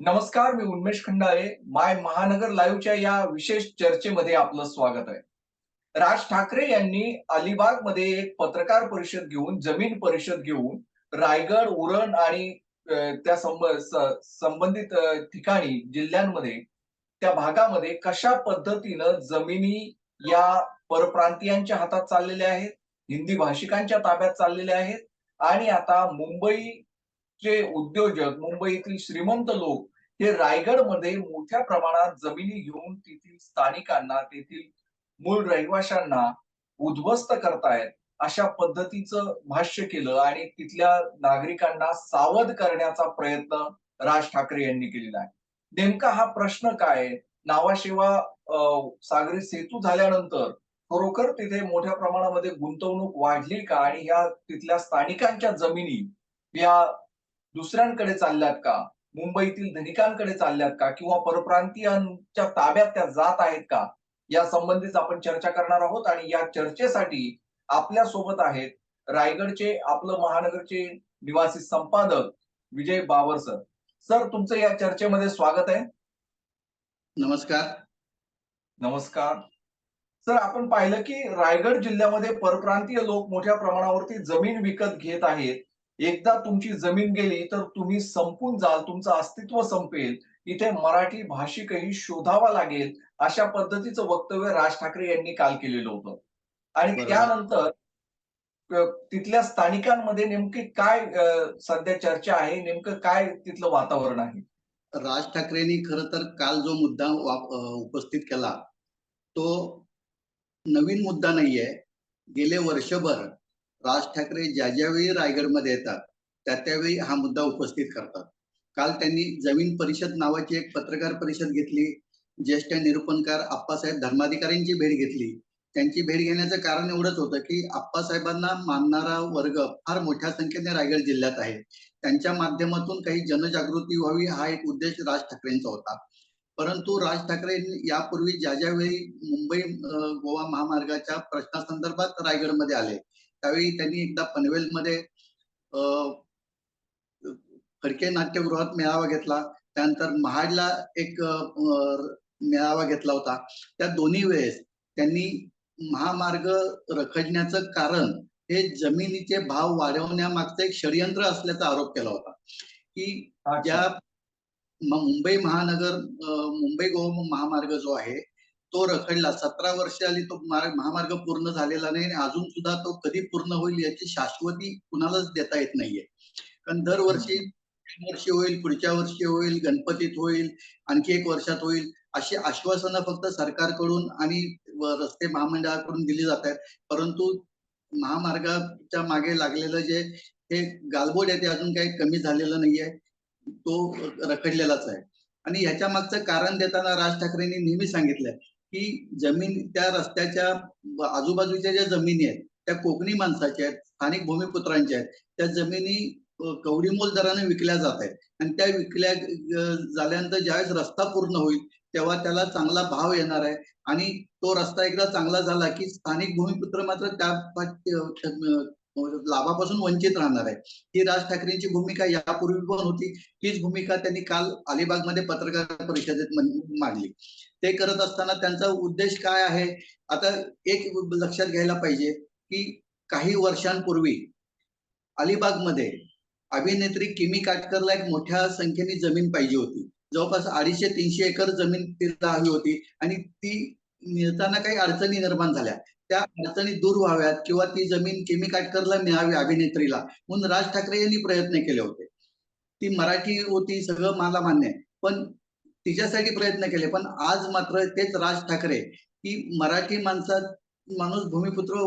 नमस्कार मी उन्मेष खंडाळे. माय महानगर लाईव्हच्या या विशेष चर्चेमध्ये आपलं स्वागत आहे. राज ठाकरे यांनी अलिबागमध्ये एक पत्रकार परिषद घेऊन जमीन परिषद घेऊन रायगड उरण आणि त्या संब- संबंधित ठिकाणी जिल्ह्यांमध्ये त्या भागामध्ये कशा पद्धतीनं जमिनी या परप्रांतीयांच्या हातात चाललेल्या आहेत हिंदी भाषिकांच्या ताब्यात चाललेल्या आहेत आणि आता मुंबई जे उद्योजक मुंबईतील श्रीमंत लोक हे रायगडमध्ये मोठ्या प्रमाणात जमिनी घेऊन तेथील स्थानिकांना तेथील मूळ रहिवाशांना उद्ध्वस्त करतायत अशा पद्धतीचं भाष्य केलं आणि तिथल्या नागरिकांना सावध करण्याचा प्रयत्न राज ठाकरे यांनी केलेला आहे नेमका हा प्रश्न काय आहे? नावाशिवा अं, सागरी सेतू झाल्यानंतर खरोखर तिथे मोठ्या प्रमाणामध्ये गुंतवणूक वाढली का आणि ह्या तिथल्या स्थानिकांच्या जमिनी या दुसऱ्यांकडे चालल्यात का? मुंबईतील धनिकांकडे चालल्यात का? किंवा परप्रांतीयांच्या ताब्यात त्या जात आहेत का? या संबंधीच आपण चर्चा करणार आहोत आणि या चर्चेसाठी आपल्यासोबत आहेत रायगडचे आपलं महानगरचे निवासी संपादक विजय बाबर सर. सर तुमचं या चर्चेमध्ये स्वागत आहे. नमस्कार. नमस्कार. सर आपण पाहिलं की रायगड जिल्ह्यामध्ये परप्रांतीय लोक मोठ्या प्रमाणावरती जमीन विकत घेत आहेत. एकदा तुमची जमीन गेली तर तुम्ही संपून जाल तुमचं अस्तित्व संपेल. इथे मराठी भाषिकही शोधावा लागेल अशा पद्धतीचं वक्तव्य राज ठाकरे यांनी काल केलेलं होतं. आणि. त्यानंतर तिथल्या स्थानिकांमध्ये नेमकी काय सध्या चर्चा आहे नेमकं काय तिथलं वातावरण आहे? राज ठाकरेंनी खर तर काल जो मुद्दा उपस्थित केला तो नवीन मुद्दा नाहीये. गेले वर्षभर राज ठाकरे ज्या ज्यावेळी रायगडमध्ये येतात त्या त्यावेळी हा मुद्दा उपस्थित करतात. काल त्यांनी जमीन परिषद नावाची एक पत्रकार परिषद घेतली. ज्येष्ठ निरूपणकार आप्पासाहेब धर्माधिकाऱ्यांची भेट घेतली. त्यांची भेट घेण्याचं कारण एवढंच होतं की आप्पासाहेबांना मानणारा वर्ग फार मोठ्या संख्येने रायगड जिल्ह्यात आहे. त्यांच्या माध्यमातून काही जनजागृती व्हावी हा एक उद्देश राज ठाकरेंचा होता. परंतु राज ठाकरे यापूर्वी ज्या ज्यावेळी मुंबई गोवा महामार्गाच्या प्रश्नासंदर्भात रायगडमध्ये आले त्यावेळी त्यांनी एकदा पनवेलमध्ये अं, फडके नाट्यगृहात मेळावा घेतला. त्यानंतर महाडला एक मेळावा घेतला होता. त्या दोन्ही वेळेस त्यांनी महामार्ग रखडण्याचं कारण हे जमिनीचे भाव वाढवण्यामागचं एक षडयंत्र असल्याचा आरोप केला होता. की ज्या मुंबई महानगर मुंबई गोवा महामार्ग जो आहे तो रखडला. सतरा वर्ष आली तो मार्ग- महामार्ग पूर्ण झालेला नाही आणि अजून सुद्धा तो कधी पूर्ण होईल याची शाश्वती कुणालाच देता येत नाहीये. कारण दरवर्षी वर्षी होईल पुढच्या वर्षी होईल गणपतीत होईल आणखी एक वर्षात होईल अशी आश्वासनं फक्त सरकारकडून आणि रस्ते महामंडळाकडून दिली जात आहेत. परंतु महामार्गाच्या मागे लागलेलं जे हे गालबोट आहे ते अजून काही कमी झालेलं नाहीये. तो रखडलेलाच आहे. आणि ह्याच्या मागचं कारण देताना राज ठाकरेंनी नेहमी सांगितलंय की जमीन त्या रस्त्याच्या आजूबाजूच्या ज्या जमिनी आहेत त्या कोकणी माणसाच्या आहेत स्थानिक भूमिपुत्रांच्या आहेत त्या जमिनी कवडीमोल दराने विकल्या जात आहेत. आणि त्या विकल्या झाल्यानंतर ज्यावेळेस रस्ता पूर्ण होईल तेव्हा त्याला चांगला भाव येणार आहे. आणि तो रस्ता एकदा चांगला झाला की स्थानिक भूमिपुत्र मात्र त्या लाभापासून वंचित राहणार आहे. ही राज ठाकरेंची भूमिका यापूर्वी पण होती. हीच भूमिका त्यांनी काल अलिबागमध्ये पत्रकार परिषदेत मांडली. ते करत असताना त्यांचा उद्देश काय आहे? आता एक लक्षात घ्यायला पाहिजे की काही वर्षांपूर्वी अलिबागमध्ये अभिनेत्री किमी काटकरला एक मोठ्या संख्येने जमीन पाहिजे होती. जवळपास अडीचशे तीनशे एकर जमीन तिला हवी होती आणि ती मिळताना काही अडचणी निर्माण झाल्या. त्या अडचणी दूर व्हाव्यात किंवा ती जमीन किमी काटकरला मिळावी अभिनेत्रीला म्हणून राज ठाकरे यांनी प्रयत्न केले होते. ती मराठी होती सगळं मला मान्य आहे. पण तिच्यासाठी प्रयत्न केले पण आज मात्र तेच राज ठाकरे की मराठी माणसात माणूस भूमिपुत्र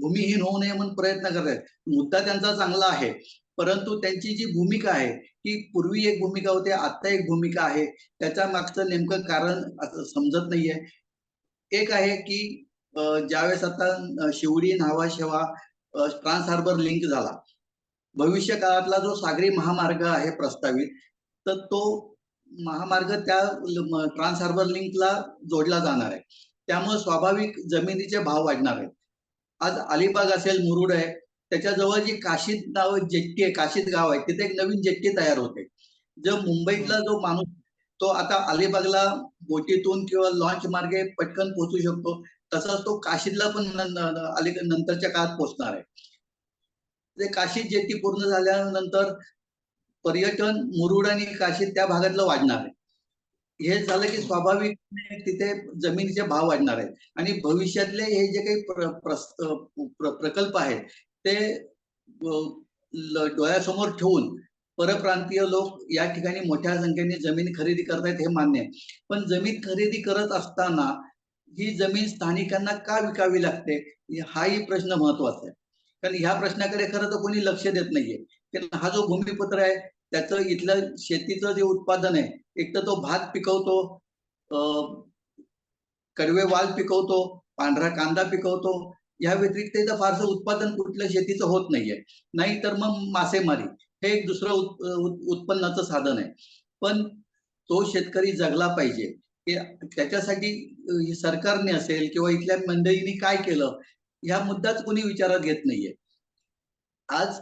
भूमिहीन होऊ नये म्हणून प्रयत्न करत आहेत मुद्दा त्यांचा चांगला आहे परंतु त्यांची जी भूमिका आहे की पूर्वी एक भूमिका होती आता एक भूमिका आहे. त्याच्या मागचं नेमकं कारण असं समजत नाहीये. एक आहे की ज्यावेळेस आता Shivdi Nhava Sheva trans harbour link झाला भविष्य काळातला जो सागरी महामार्ग आहे प्रस्तावित तर तो महामार्ग त्या ट्रान्स हार्बर लिंकला जोडला जाणार आहे. त्यामुळे स्वाभाविक जमिनीचे भाव वाढणार आहेत. आज अलिबाग असेल मुरुड आहे त्याच्याजवळ जी काशीद नाव जेट्टी आहे काशीद गाव आहे तिथे एक नवीन जेट्टी तयार होते. जो मुंबईतला जो माणूस तो आता अलिबागला बोटीतून किंवा लॉन्च मार्गे पटकन पोहोचू शकतो. तसाच तो काशीदला पण न- अली नंतरच्या काळात पोहोचणार आहे. ते काशीद जेट्टी पूर्ण झाल्यानंतर पर्यटन मुरुड आणि काशीद त्या भागातलं वाढणार आहे. हे झालं की स्वाभाविक तिथे जमिनीचे भाव वाढणार आहेत. आणि भविष्यातले हे जे काही प्र- प्र- प्रकल्प आहेत ते डोळ्यासमोर ठेवून परप्रांतीय लोक या ठिकाणी मोठ्या संख्येने जमीन खरेदी करतायत हे मान्य आहे. पण जमीन खरेदी करत असताना ही जमीन स्थानिकांना का विकावी लागते हाही प्रश्न महत्त्वाचा आहे. कारण ह्या प्रश्नाकडे खरं तर कोणी लक्ष देत नाहीये. कारण हा जो भूमिपत्र आहे त्याचं इथलं शेतीचं जे उत्पादन आहे एक तर तो भात पिकवतो अं, कडवे वाल पिकवतो पांढरा कांदा पिकवतो या व्यतिरिक्त इथं फारसं उत्पादन कुठल्या शेतीचं होत नाहीये. नाही तर मग मासेमारी हे एक दुसरं उत्पन्नाचं साधन आहे. पण तो शेतकरी जगला पाहिजे. त्याच्यासाठी सरकारने असेल किंवा इथल्या मंडळींनी काय केलं ह्या मुद्दाच कोणी विचारात घेत नाहीये. आज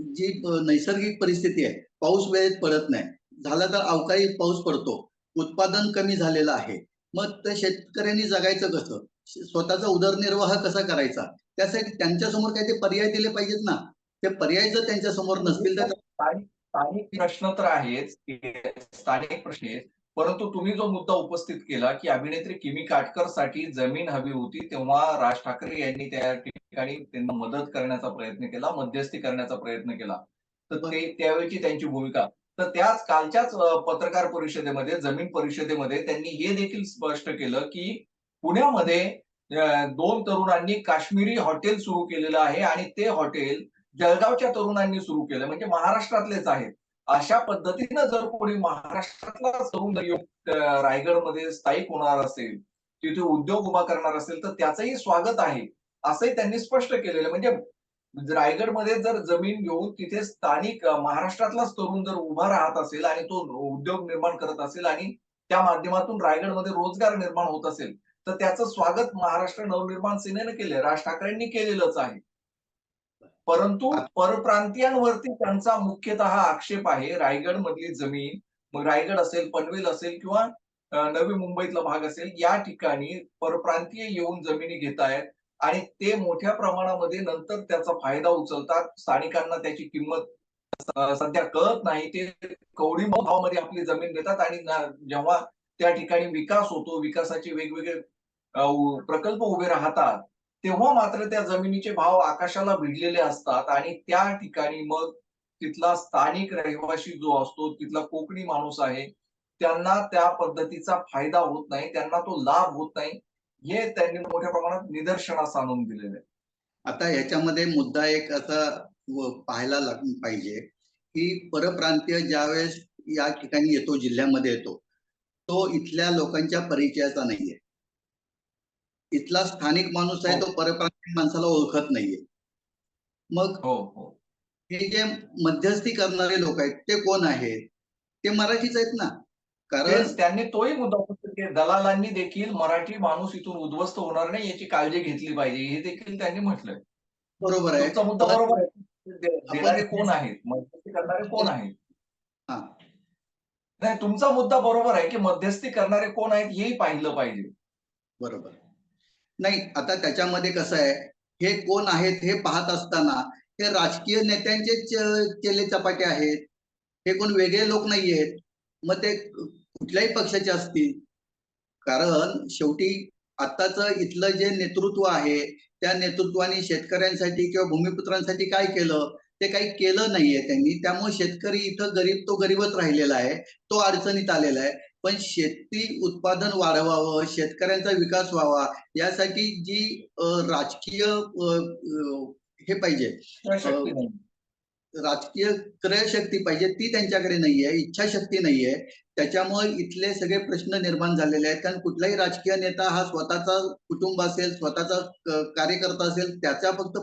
जी नैसर्गिक परिस्थिती आहे पाऊस वेळेत पडत नाही. झाला तर अवकाळी पाऊस पडतो. उत्पादन कमी झालेलं आहे. मग त्या शेतकऱ्यांनी जगायचं कसं? स्वतःचा उदरनिर्वाह कसा करायचा? त्यासाठी त्यांच्यासमोर काही ते पर्याय दिले पाहिजेत ना? ते पर्याय जर त्यांच्यासमोर नसतील तर स्थानिक स्थानिक प्रश्न तर आहेच स्थानिक प्रश्न आहेत. परंतु तुम्ही जो मुद्दा उपस्थित केला की अभिनेत्री किमी काटकरसाठी जमीन हवी होती तेव्हा राज ठाकरे यांनी त्या ठिकाणी त्यांना मदत करण्याचा प्रयत्न केला मध्यस्थी करण्याचा प्रयत्न केला. तर ते त्यावेळची त्यांची भूमिका. तर त्याच कालच्याच पत्रकार परिषदेमध्ये जमीन परिषदेमध्ये त्यांनी हे देखील स्पष्ट केलं की पुण्यामध्ये दोन तरुणांनी काश्मीरी हॉटेल सुरू केलेलं आहे आणि ते हॉटेल जळगावच्या तरुणांनी सुरू केलं म्हणजे महाराष्ट्रातलेच आहेत. अशा पद्धतीनं जर कोणी महाराष्ट्रातला तरुण येऊन, रायगडमध्ये स्थायिक होणार असेल तिथे उद्योग उभा करणार असेल तर त्याचंही स्वागत आहे असंही त्यांनी स्पष्ट केलेलं म्हणजे, म्हणजे रायगडमध्ये जर जमीन घेऊन तिथे स्थानिक महाराष्ट्रातलाच तरुण जर उभा राहत असेल आणि तो उद्योग निर्माण करत असेल आणि त्या माध्यमातून रायगडमध्ये रोजगार निर्माण होत असेल तर त्याचं स्वागत महाराष्ट्र नवनिर्माण सेनेनं केलंय. राज ठाकरेंनी केलेलंच आहे. परंतु परप्रांतीयांवरती त्यांचा मुख्यतः आक्षेप आहे. रायगड मधली जमीन मग रायगड असेल पनवेल असेल किंवा नवी मुंबईतला भाग असेल या ठिकाणी परप्रांतीय येऊन जमिनी घेत आहेत आणि ते मोठ्या प्रमाणामध्ये नंतर त्याचा फायदा उचलतात. स्थानिकांना त्याची किंमत सध्या कळत नाही. ते कवडी भावामध्ये आपली जमीन देतात आणि जेव्हा त्या ठिकाणी विकास होतो विकासाचे वेगवेगळे प्रकल्प उभे राहतात तेव्हा मात्र त्या जमिनीचे भाव आकाशाला भिडलेले असतात आणि त्या ठिकाणी मग तिथला स्थानिक रहिवासी जो असतो तिथला कोकणी माणूस आहे त्यांना त्या पद्धतीचा फायदा होत नाही त्यांना तो लाभ होत नाही. हे त्यांनी मोठ्या प्रमाणात निदर्शनास आणून दिलेलं आहे. आता याच्यामध्ये मुद्दा एक असा पाहायला लाग पाहिजे की परप्रांतीय ज्यावेळेस या ठिकाणी येतो जिल्ह्यामध्ये येतो तो इथल्या लोकांच्या परिचयाचा नाहीये. इथला स्थानिक माणूस आहे तो परप्रांतीय माणसाला ओळखत नाहीये. मग हो हो. हे जे मध्यस्थी करणारे लोक आहेत ते कोण आहेत? ते मराठीच आहेत ना. कारण त्यांनी तोही मुद्दा दलालांनी देखील मराठी माणूस इथून उद्ध्वस्त होणार नाही याची काळजी घेतली पाहिजे हे देखील त्यांनी म्हटलंय. बरोबर आहे. तुमचा मुद्दा बरोबर आहे. कोण आहेत? मध्यस्थी करणारे कोण आहेत? हा. नाही तुमचा मुद्दा बरोबर आहे की मध्यस्थी करणारे कोण आहेत हेही पाहिलं पाहिजे. बरोबर. नाही आता त्याच्यामध्ये कसं आहे हे कोण आहेत हे पाहत असताना हे राजकीय नेत्यांचे चेले चपाटे आहेत. हे कोण वेगळे लोक नाही आहेत मग ते कुठल्याही पक्षाचे असतील. कारण शेवटी आत्ताच इथलं जे नेतृत्व आहे त्या नेतृत्वाने शेतकऱ्यांसाठी किंवा भूमिपुत्रांसाठी काय केलं ते काही केलं नाहीये त्यांनी. त्यामुळे शेतकरी इथं गरीब तो गरीबच राहिलेला आहे. तो अडचणीत आलेला आहे. पण शेती उत्पादन वाढवावं शेतकऱ्यांचा विकास व्हावा यासाठी जी राजकीय हे पाहिजे. राजकीय क्रयशक्ती पाहिजे ती त्यांच्याकडे नाहीये इच्छाशक्ती नाहीये त्याच्यामुळे इथले सगळे प्रश्न निर्माण झालेले आहेत. कारण कुठलाही राजकीय नेता हा स्वतःचा कुटुंब असेल स्वतःचा कार्यकर्ता असेल त्याचा फक्त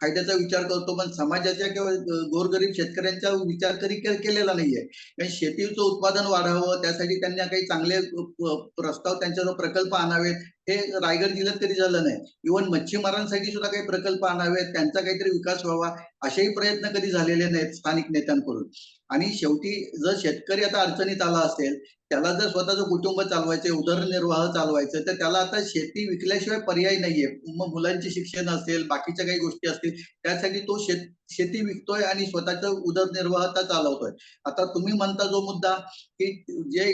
फायद्याचा विचार करतो पण समाजाच्या किंवा गोरगरीब शेतकऱ्यांचा विचार कधी केलेला नाहीये. कारण शेतीचं उत्पादन वाढावं त्यासाठी त्यांना काही चांगले प्रस्ताव त्यांच्याजवळ प्रकल्प आणावेत हे रायगड जिल्ह्यात कधी झालं नाही. इव्हन मच्छीमारांसाठी सुद्धा काही प्रकल्प आणावेत त्यांचा काहीतरी विकास व्हावा असेही प्रयत्न कधी झालेले नाहीत स्थानिक नेत्यांकडून. आणि शेवटी जर शेतकरी आता अडचणीत आला असेल त्याला जर स्वतःचं कुटुंब चालवायचं उदरनिर्वाह चालवायचं तर त्याला आता शेती विकल्याशिवाय पर्याय नाहीये. मग मुलांचे शिक्षण असेल बाकीच्या काही गोष्टी असतील त्यासाठी तो शेत शेती विकतोय आणि स्वतःचा उदरनिर्वाह चालवतोय. आता तुम्ही म्हणता जो मुद्दा की जे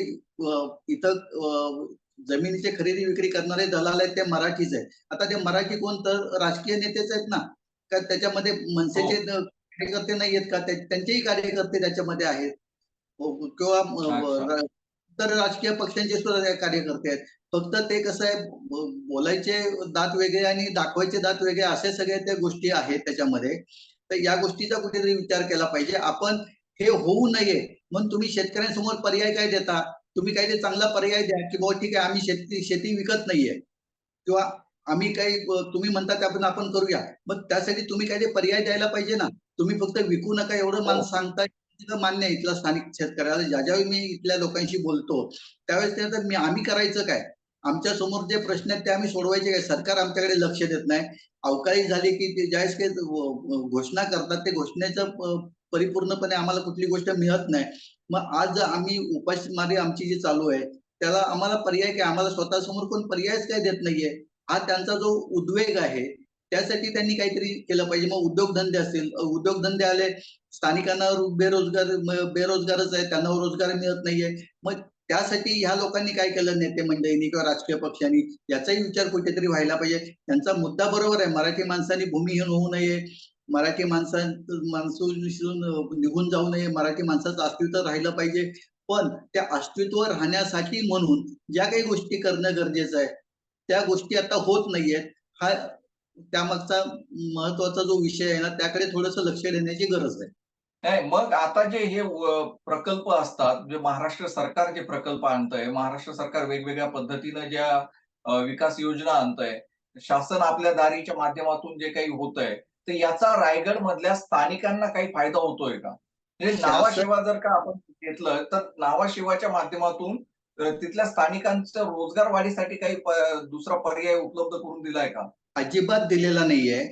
इथं जमिनीची खरेदी विक्री करणारे दलाल आहेत ते मराठीच आहेत. आता ते मराठी कोण? तर राजकीय नेतेच आहेत ना. का त्याच्यामध्ये मनसेचे हो. कार्यकर्ते नाही आहेत का त्यांचेही कार्यकर्ते त्याच्यामध्ये आहेत. हो, किंवा तर राजकीय पक्षांचे सुद्धा कार्यकर्ते आहेत. फक्त ते कसं आहे बोलायचे दात वेगळे आणि दाखवायचे दात वेगळे असे सगळे त्या गोष्टी आहेत त्याच्यामध्ये. तर या गोष्टीचा कुठेतरी विचार केला पाहिजे. आपण हे होऊ नये म्हणून तुम्ही शेतकऱ्यांसमोर पर्याय काय देता? तुम्ही काहीतरी चांगला पर्याय द्या की बाबा ठीक आहे आम्ही शेती शेती विकत नाहीये. किंवा आम्ही काही तुम्ही म्हणता त्याप्रमाणे आपण करूया. मग त्यासाठी तुम्ही काहीतरी पर्याय द्यायला पाहिजे ना. तुम्ही फक्त विकू नका एवढं हो. सांगताय. तिथं मान्य आहे इथला स्थानिक शेतकऱ्याला. ज्या ज्यावेळी मी इथल्या लोकांशी बोलतो त्यावेळेस ते मी आम्ही करायचं काय? आमच्यासमोर जे प्रश्न आहेत ते आम्ही सोडवायचे काय? सरकार आमच्याकडे लक्ष देत नाही. अवकाळी झाली की ते ज्यावेळेस काही घोषणा करतात ते घोषणेचं परिपूर्णपणे आम्हाला कुठली गोष्ट मिळत नाही. मग आज आम्ही उपासमारी आमची जी चालू आहे त्याला आम्हाला पर्याय काय? आम्हाला स्वतः समोर कोण पर्यायच काय देत नाहीये? हा त्यांचा जो उद्वेग आहे त्यासाठी त्यांनी काहीतरी केलं पाहिजे. मग उद्योगधंदे असतील उद्योगधंदे आले स्थानिकांना बेरोजगार बेरोजगारच आहे त्यांना रोजगार मिळत नाहीये. मग त्यासाठी ह्या लोकांनी काय केलं नेते मंडळींनी किंवा राजकीय पक्षांनी याचाही विचार कुठेतरी व्हायला पाहिजे. त्यांचा मुद्दा बरोबर आहे. मराठी माणसांनी भूमिहीन होऊ नये. मराठी माणसां माणसून निघून जाऊ नये. मराठी माणसाचं अस्तित्व राहिलं पाहिजे. पण त्या अस्तित्व राहण्यासाठी म्हणून ज्या काही गोष्टी करणं गरजेचं आहे त्या गोष्टी आता होत नाहीयेत. हा त्यामागचा महत्त्वाचा जो विषय आहे ना त्याकडे थोडस लक्ष देण्याची गरज आहे. नाही मग आता जे हे प्रकल्प असतात जे महाराष्ट्र सरकार जे प्रकल्प आणतंय महाराष्ट्र सरकार वेगवेगळ्या पद्धतीनं ज्या विकास योजना आणतंय शासन आपल्या दारीच्या माध्यमातून जे काही होतंय तर याचा रायगड मधल्या स्थानिकांना काही फायदा होतोय का? नावाशिवा जर का आपण घेतलं तर नावाशिवाच्या माध्यमातून तिथल्या स्थानिकांच्या रोजगार वाढीसाठी काही दुसरा पर्याय उपलब्ध करून दिलाय का? अजिबात दिलेला नाहीये.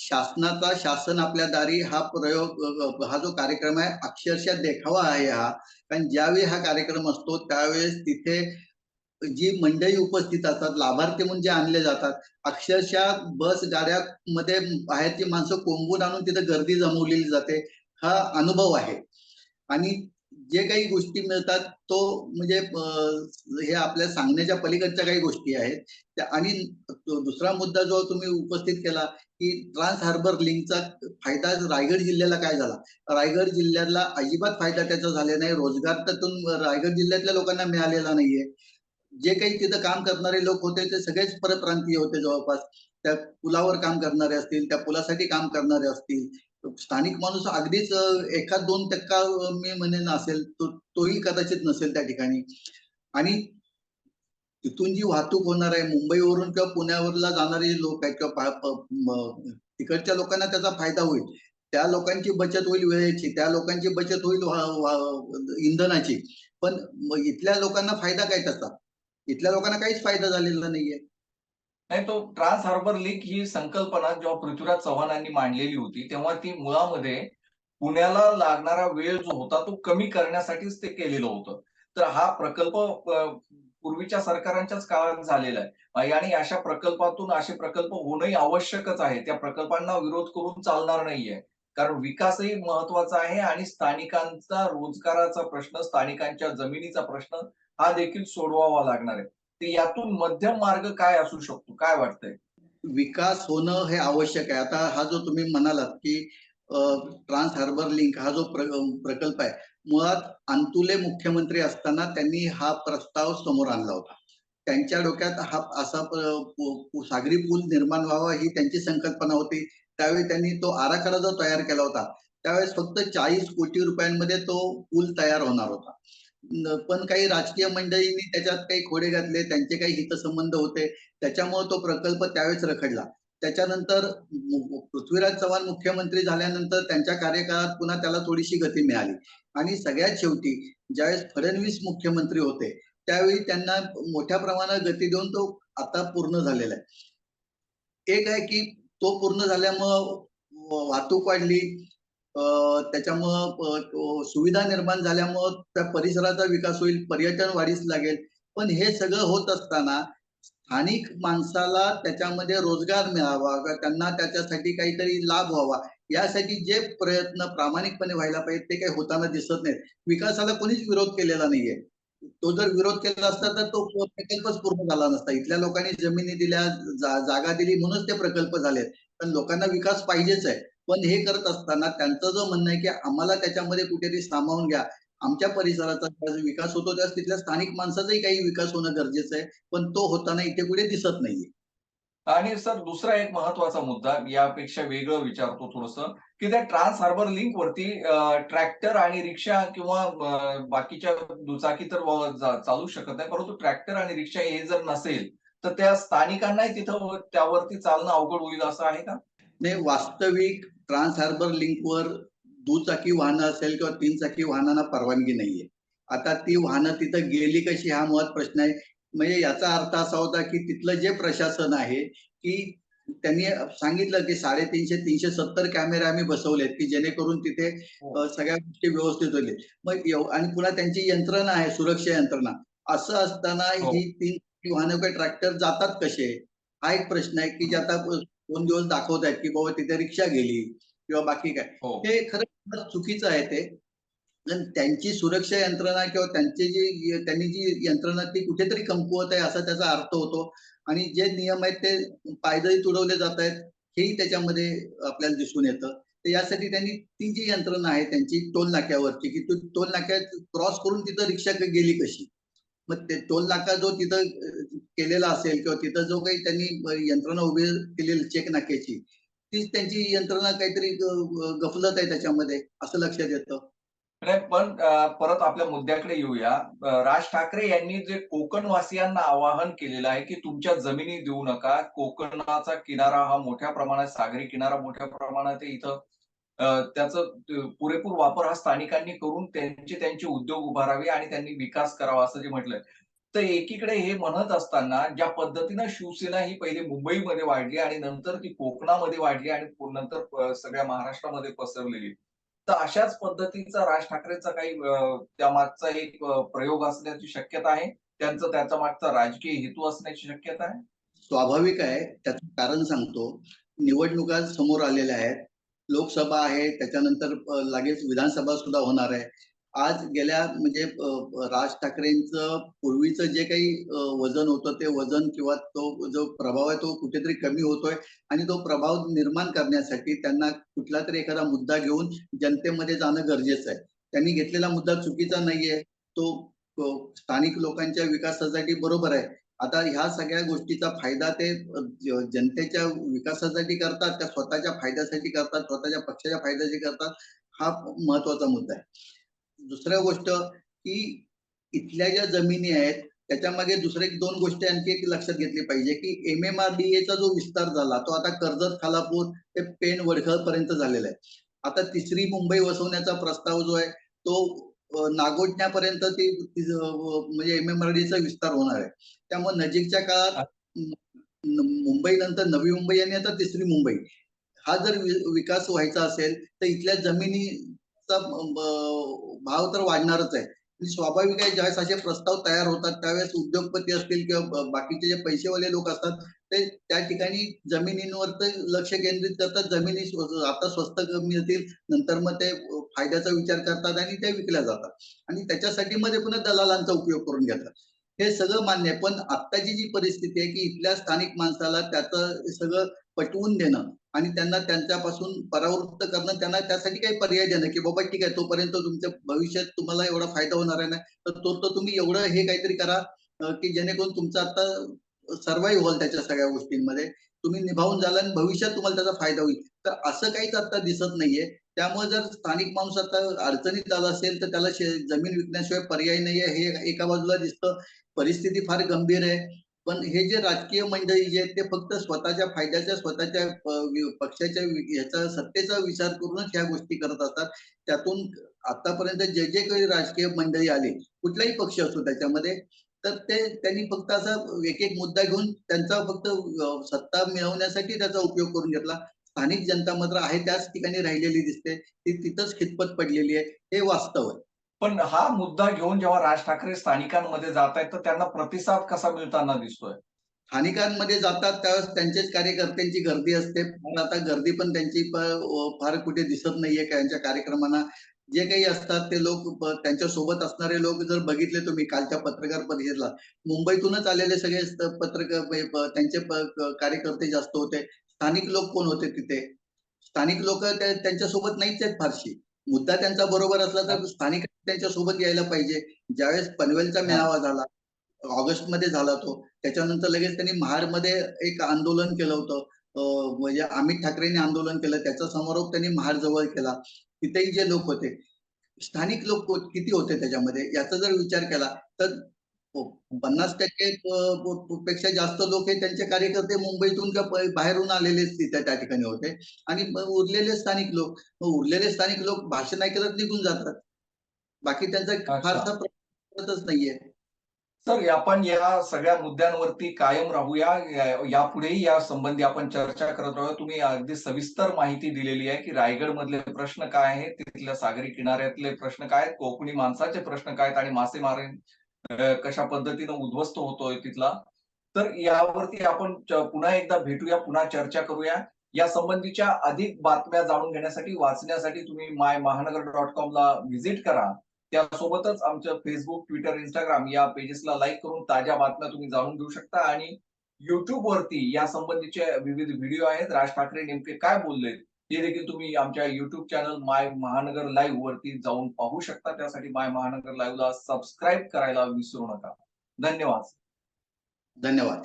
शासनाचा शासन आपल्या दारी हा प्रयोग हा जो कार्यक्रम आहे अक्षरशः देखावा आहे हा. कारण ज्यावेळी हा कार्यक्रम असतो त्यावेळेस तिथे जी मंडळी उपस्थित असतात लाभार्थी म्हणून जे आणले जातात अक्षरशः बस गाड्यामध्ये बाहेरची माणसं कोंबून आणून तिथे गर्दी जमवलेली जाते. हा अनुभव आहे. आणि जे काही गोष्टी मिळतात तो म्हणजे हे आपल्या सांगण्याच्या पलीकडच्या काही गोष्टी आहेत. त्या आणि दुसरा मुद्दा जो तुम्ही उपस्थित केला की ट्रान्स हार्बर लिंकचा फायदा रायगड जिल्ह्याला काय झाला? रायगड जिल्ह्याला अजिबात फायदा त्याचा झाला नाही. रोजगार त्यातून रायगड जिल्ह्यातल्या लोकांना मिळालेला नाहीये. जे काही तिथं काम करणारे लोक होते ते सगळेच परप्रांतीय होते जवळपास. त्या पुलावर काम करणारे असतील त्या पुलासाठी काम करणारे असतील. स्थानिक माणूस अगदीच एखाद दोन टक्का मी म्हणेन असेल तो तोही कदाचित नसेल त्या ठिकाणी. आणि तिथून जी वाहतूक होणार आहे मुंबईवरून किंवा पुण्यावरला जाणारे लोक आहेत किंवा तिकडच्या लोकांना त्याचा फायदा होईल. त्या लोकांची बचत होईल वेळेची त्या लोकांची बचत होईल इंधनाची. पण इथल्या लोकांना फायदा काय त्याचा? इथल्या लोकांना काहीच फायदा झालेला नाहीये. नाही तो ट्रान्स हार्बर लीक ही संकल्पना जेव्हा पृथ्वीराज चव्हाणांनी मांडलेली होती तेव्हा ती मुळामध्ये पुण्याला लागणारा वेळ जो होता तो कमी करण्यासाठीच ते केलेलं होतं. तर हा प्रकल्प पूर्वीच्या सरकारांच्याच काळात झालेला आहे. आणि अशा प्रकल्पातून असे प्रकल्प होणंही आवश्यकच आहे. त्या प्रकल्पांना विरोध करून चालणार नाहीये. कारण विकासही महत्त्वाचा आहे आणि स्थानिकांचा रोजगाराचा प्रश्न स्थानिकांच्या जमिनीचा प्रश्न हा देखील सोडवावा लागणार आहे. यातून मध्यम मार्ग काय असू शकतो? काय वाटतंय? विकास होणं हे आवश्यक आहे. आता हा जो तुम्ही म्हणालात की ट्रान्स हार्बर लिंक हा जो प्र- प्रकल्प आहे मुळात अंतुले मुख्यमंत्री असताना त्यांनी हा प्रस्ताव समोर आणला होता. त्यांच्या डोक्यात हा असा सागरी पूल निर्माण व्हावा ही त्यांची संकल्पना होती. त्यावेळी त्यांनी तो आराखडा जो तयार केला होता त्यावेळेस फक्त चाळीस कोटी रुपयांमध्ये तो पूल तयार होणार होता. पण काही राजकीय मंडळींनी त्याच्यात काही खोडे घातले त्यांचे काही हितसंबंध होते त्याच्यामुळे तो प्रकल्प त्यावेळेस रखडला. त्याच्यानंतर पृथ्वीराज चव्हाण मुख्यमंत्री झाल्यानंतर त्यांच्या कार्यकाळात पुन्हा त्याला थोडीशी गती मिळाली. आणि सगळ्यात शेवटी ज्यावेळेस फडणवीस मुख्यमंत्री होते त्यावेळी त्यांना मोठ्या प्रमाणात गती देऊन तो आता पूर्ण झालेला आहे. एक आहे की तो पूर्ण झाल्यामुळं वाहतूक वाढली त्याच्यामुळं सुविधा निर्माण झाल्यामुळं त्या परिसराचा विकास होईल पर्यटन वाढीस लागेल. पण हे सगळं होत असताना स्थानिक माणसाला त्याच्यामध्ये रोजगार मिळावा त्यांना त्याच्यासाठी काहीतरी लाभ व्हावा यासाठी जे प्रयत्न प्रामाणिकपणे व्हायला पाहिजे ते काही होताना दिसत नाहीत. विकासाला कोणीच विरोध केलेला नाहीये. तो जर विरोध केला असता तर तो प्रकल्पच पूर्ण झाला नसता. इथल्या लोकांनी जमिनी दिल्या जा- जागा दिली म्हणूनच ते प्रकल्प झालेत. पण लोकांना विकास पाहिजेच आहे. पण हे करत असताना त्यांचं जो म्हणणं आहे की आम्हाला त्याच्यामध्ये कुठेतरी सामावून घ्या. आमच्या परिसराचा विकास होतो त्या तिथल्या स्थानिक माणसाचाही काही विकास होणं गरजेचं आहे पण तो होताना इथे कुठे दिसत नाहीये. आणि सर दुसरा एक महत्त्वाचा मुद्दा यापेक्षा वेगळं विचारतो थोडस की त्या ट्रान्स हार्बर लिंक वरती ट्रॅक्टर आणि रिक्षा किंवा बाकीच्या दुचाकी तर चालू शकत नाही परंतु ट्रॅक्टर आणि रिक्षा हे जर नसेल तर त्या स्थानिकांनाही तिथं त्यावरती चालणं अवघड होईल असं आहे का? नाही वास्तविक ट्रान्स हार्बर लिंकवर दुचाकी वाहनं असेल किंवा तीन चाकी वाहनांना परवानगी नाहीये. आता ती वाहनं तिथं गेली कशी हा मुळात प्रश्न आहे. म्हणजे याचा अर्थ असा होता की तिथलं जे प्रशासन आहे की त्यांनी सांगितलं की साडेतीनशे तीनशे सत्तर कॅमेरे आम्ही बसवलेत की जेणेकरून तिथे अ, सगळ्या गोष्टी व्यवस्थित होईल मग आणि पुन्हा त्यांची यंत्रणा आहे सुरक्षा यंत्रणा. असं असताना हो. ही तीन वाहनं किंवा ट्रॅक्टर जातात कसे? हा एक प्रश्न आहे की जे आता दोन दिवस दाखवत आहेत की बाबा तिथे रिक्षा गेली किंवा बाकी काय. हो. हे खरं चुकीचं आहे ते. त्यांची सुरक्षा यंत्रणा किंवा त्यांची जी त्यांनी जी यंत्रणा ती कुठेतरी कमकुवत आहे असा त्याचा अर्थ होतो. आणि जे नियम आहेत ते पायदळी तुडवले जात आहेत हेही त्याच्यामध्ये आपल्याला दिसून येतं. तर यासाठी त्यांनी ती जी यंत्रणा आहे त्यांची टोल नाक्यावरची की तो टोल नाक्यात क्रॉस करून तिथं रिक्षा गेली कशी? मग ते टोल नाका जो तिथं केलेला असेल किंवा तिथं जो काही त्यांनी यंत्रणा उभी केलेली चेक नाक्याची तीच त्यांची यंत्रणा काहीतरी गफलत आहे त्याच्यामध्ये असं लक्षात येतं. नाही पण परत आपल्या मुद्द्याकडे येऊया. राज ठाकरे यांनी जे कोकणवासियांना आवाहन केलेलं आहे की तुमच्या जमिनी देऊ नका. कोकणाचा किनारा हा मोठ्या प्रमाणात सागरी किनारा मोठ्या प्रमाणात इथं. त्याचा पुरेपूर वापर हा स्थानिकांनी करून त्यांचे त्यांचे उद्योग उभारावे आणि त्यांनी विकास करावा असं जे म्हटलंय. तर एकीकडे हे म्हणत असताना ज्या पद्धतीनं शिवसेना ही पहिले मुंबईमध्ये वाढली आणि नंतर ती कोकणामध्ये वाढली आणि नंतर सगळ्या महाराष्ट्रामध्ये पसरलेली. तर अशाच पद्धतीचा राज ठाकरेंचा काही त्या मागचा एक प्रयोग असण्याची शक्यता आहे? त्यांचं त्याचा मागचा राजकीय हेतू असण्याची शक्यता आहे? स्वाभाविक आहे. त्याचं कारण सांगतो. निवडणुका समोर आलेल्या आहेत. लोकसभा आहे त्याच्यानंतर लगेच विधानसभा सुद्धा होणार आहे. आज गेल्या म्हणजे राज ठाकरेंचं पूर्वीचं जे काही वजन होतं ते वजन किंवा तो जो प्रभाव आहे तो कुठेतरी कमी होतोय आणि तो प्रभाव निर्माण करण्यासाठी त्यांना कुठला तरी एखादा मुद्दा घेऊन जनतेमध्ये जाणं गरजेचं आहे. त्यांनी घेतलेला मुद्दा चुकीचा नाहीये. तो स्थानिक लोकांच्या विकासासाठी बरोबर आहे. आता ह्या सगळ्या गोष्टीचा फायदा ते जनतेच्या विकासासाठी करतात का स्वतःच्या फायद्यासाठी करतात स्वतःच्या पक्षाच्या फायद्यासाठी करतात हा महत्त्वाचा मुद्दा आहे. दुसऱ्या गोष्ट की इथल्या ज्या जमिनी आहेत त्याच्यामध्ये दुसरे दोन गोष्टी आणखी एक लक्षात घेतली पाहिजे की एम एम आर डी चा जो विस्तार झाला तो आता कर्जत खालापूर ते पेन वडखळ पर्यंत झालेला आहे. आता तिसरी मुंबई वसवण्याचा प्रस्ताव जो आहे तो नागोठण्यापर्यंत ती म्हणजे एम एम आर चा विस्तार होणार आहे. त्यामुळे नजीकच्या काळात मुंबई नंतर नवी मुंबई आणि आता तिसरी मुंबई. हा जर विकास व्हायचा असेल तर इथल्या जमिनीचा भाव तर वाढणारच आहे. स्वाभाविक आहे ज्यावेळेस असे प्रस्ताव तयार होतात त्यावेळेस उद्योगपती असतील किंवा बाकीचे जे पैसेवाले लोक असतात ते त्या ठिकाणी जमिनींवर ते लक्ष केंद्रित करतात. जमिनी आता स्वस्त मिळतील नंतर मग ते फायद्याचा विचार करतात आणि त्या विकल्या जातात. आणि त्याच्यासाठी मध्ये पुन्हा दलालांचा उपयोग करून घेतात. हे सगळं मान्य आहे. पण आत्ताची जी परिस्थिती आहे की इथल्या स्थानिक माणसाला त्याचं सगळं पटवून देणं आणि त्यांना त्यांच्यापासून परावृत्त करणं त्यांना त्यासाठी काही पर्याय देणं की बाबा ठीक आहे तोपर्यंत तुमच्या भविष्यात तुम्हाला एवढा फायदा होणार आहे ना? तर तो तर तुम्ही एवढं हे काहीतरी करा की जेणेकरून तुमचं आता सर्वाईव्ह होल त्याच्या सगळ्या गोष्टींमध्ये. तुम्ही निभावून जाल आणि भविष्यात तुम्हाला त्याचा फायदा होईल. तर असं काहीच आता दिसत नाहीये. त्यामुळे जर स्थानिक माणूस आता अडचणीत आला असेल तर त्याला जमीन विकण्याशिवाय पर्याय नाहीये. हे एका बाजूला दिसतं. परिस्थिती फार गंभीर आहे. पण हे जे राजकीय मंडळी जे आहेत ते फक्त स्वतःच्या फायद्याच्या स्वतःच्या पक्षाच्या ह्याचा सत्तेचा विचार करूनच ह्या गोष्टी करत असतात. त्यातून आतापर्यंत जे जे काही राजकीय मंडळी आले कुठलाही पक्ष असो त्याच्यामध्ये तर ते त्यांनी फक्त असा एक एक मुद्दा घेऊन त्यांचा फक्त सत्ता मिळवण्यासाठी त्याचा उपयोग करून घेतला. स्थानिक जनता मात्र आहे त्याच ठिकाणी राहिलेली दिसते. ती तिथंच खितपत पडलेली आहे. हे वास्तव आहे. पण हा मुद्दा घेऊन जेव्हा राज ठाकरे स्थानिकांमध्ये जात आहेत तर त्यांना प्रतिसाद कसा मिळताना दिसतोय? स्थानिकांमध्ये जातात त्यावेळेस त्यांचेच कार्यकर्त्यांची गर्दी असते. पण आता गर्दी पण त्यांची फार कुठे दिसत नाहीये. त्यांच्या कार्यक्रमांना जे काही असतात ते लोक त्यांच्यासोबत असणारे लोक जर बघितले तुम्ही कालच्या पत्रकार परिषदेला मुंबईतूनच आलेले सगळे पत्रकार त्यांचे कार्यकर्ते जास्त होते. स्थानिक लोक कोण होते तिथे? स्थानिक लोक त्यांच्यासोबत नाहीच आहेत फारशी. मुद्दा त्यांचा बरोबर असला तर स्थानिक त्यांच्यासोबत यायला पाहिजे. ज्यावेळेस पनवेलचा मेळावा झाला ऑगस्टमध्ये झाला तो त्याच्यानंतर लगेच त्यांनी महाडमध्ये एक आंदोलन केलं होतं. म्हणजे अमित ठाकरेंनी आंदोलन केलं त्याचा समारोप त्यांनी महाड जवळ केला. तिथेही जे लोक होते स्थानिक लोक किती होते त्याच्यामध्ये? याचा जर विचार केला तर पन्नास टक्के पेक्षा जास्त लोक हे त्यांचे कार्यकर्ते मुंबईतून का प- बाहेरून आलेले तिथे त्या ठिकाणी होते. आणि उरलेले स्थानिक लोक उरलेले स्थानिक लोक भाषण ऐकत निघून जातात. बाकी त्यांचा. फारसा प्रश्नच नाहीये. सर आपण या सगळ्या मुद्द्यांवरती कायम राहूया. यापुढेही या संबंधी आपण चर्चा करत राहूया. तुम्ही अगदी सविस्तर माहिती दिलेली आहे की रायगड मधले प्रश्न काय आहेत तिथल्या सागरी किनाऱ्यातले प्रश्न काय आहेत कोकणी माणसाचे प्रश्न काय आहेत आणि मासेमारी कशा पद्धतीनं उद्ध्वस्त होतोय तिथला. तर यावरती आपण पुन्हा एकदा भेटूया पुन्हा चर्चा करूया. या संबंधीच्या अधिक बातम्या जाणून घेण्यासाठी वाचण्यासाठी तुम्ही माय महानगर डॉट कॉम ला व्हिजिट करा. त्यासोबतच आमच्या फेसबुक ट्विटर इंस्टाग्राम या पेजेसला लाईक करून ताज्या बातम्या तुम्ही जाणून घेऊ शकता. आणि युट्यूब वरती या संबंधीचे विविध व्हिडिओ आहेत. राज ठाकरे नेमके काय बोलले ते देखील तुम्ही आमच्या युट्यूब चॅनल माय महानगर लाईव्ह वरती जाऊन पाहू शकता. त्यासाठी माय महानगर लाईव्हला सबस्क्राईब करायला विसरू नका. धन्यवाद. धन्यवाद.